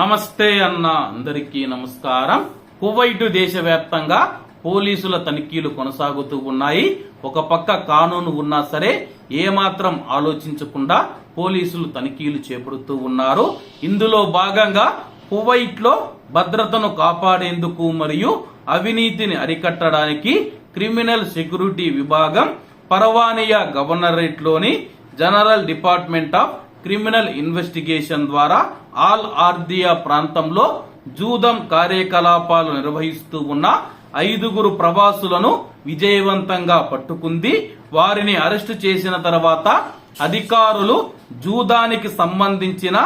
నమస్తే అన్న అందరికీ నమస్కారం. కువైట్ దేశవ్యాప్తంగా పోలీసుల తనిఖీలు కొనసాగుతూ ఉన్నాయి. ఒక పక్క కానూను ఉన్నా సరే ఏమాత్రం ఆలోచించకుండా పోలీసులు తనిఖీలు చేపడుతూ ఉన్నారు. ఇందులో భాగంగా కువైట్లో భద్రతను కాపాడేందుకు మరియు అవినీతిని అరికట్టడానికి క్రిమినల్ సెక్యూరిటీ విభాగం పరవానియా గవర్నరేట్లోని general department of criminal investigation ద్వారా ఆల్ ఆర్దియా ప్రాంతంలో జూదం కార్యకలాపాలు నిర్వహిస్తూ ఉన్న ఐదుగురు ప్రవాసులను విజయవంతంగా పట్టుకుంది. వారిని అరెస్టు చేసిన తర్వాత అధికారులు జూదానికి సంబంధించిన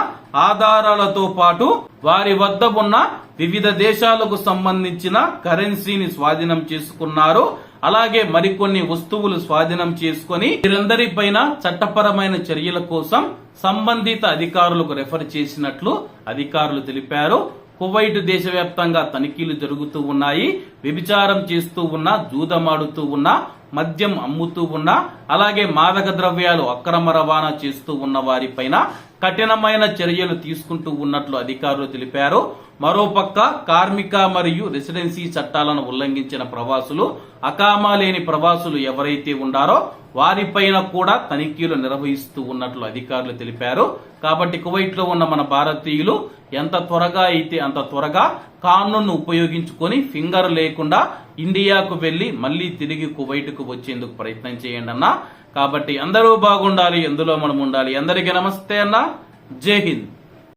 ఆధారాలతో పాటు వారి వద్ద ఉన్న వివిధ దేశాలకు సంబంధించిన కరెన్సీని స్వాధీనం చేసుకున్నారు. అలాగే మరికొన్ని వస్తువులు స్వాధీనం చేసుకొని వీరందరిపైన చట్టపరమైన చర్యల కోసం సంబంధిత అధికారులకు రెఫర్ చేసినట్లు అధికారులు తెలిపారు. కువైట్ దేశవ్యాప్తంగా తనిఖీలు జరుగుతూ ఉన్నాయి. వ్యభిచారం చేస్తూ ఉన్న జూదమాడుతూ ఉన్న మద్యం అమ్ముతూ ఉన్న అలాగే మాదక ద్రవ్యాలు అక్రమ రవాణా చేస్తూ ఉన్న వారిపైన కఠినమైన చర్యలు తీసుకుంటూ ఉన్నట్లు అధికారులు తెలిపారు. మరోపక్క కార్మిక మరియు రెసిడెన్సీ చట్టాలను ఉల్లంఘించిన ప్రవాసులు అకామా లేని ప్రవాసులు ఎవరైతే ఉండారో వారిపైన కూడా తనిఖీలు నిర్వహిస్తూ ఉన్నట్లు అధికారులు తెలిపారు. కాబట్టి కువైట్లో ఉన్న మన భారతీయులు ఎంత త్వరగా అయితే అంత త్వరగా కానూన్ను ఉపయోగించుకొని ఫింగర్ లేకుండా ఇండియాకు వెళ్ళి మళ్ళీ తిరిగి కువైట్కు వచ్చేందుకు ప్రయత్నం చేయండి అన్న. కాబట్టి అందరూ బాగుండాలి ఎందులో మనం ఉండాలి? అందరికీ నమస్తే అన్న. జై హింద్.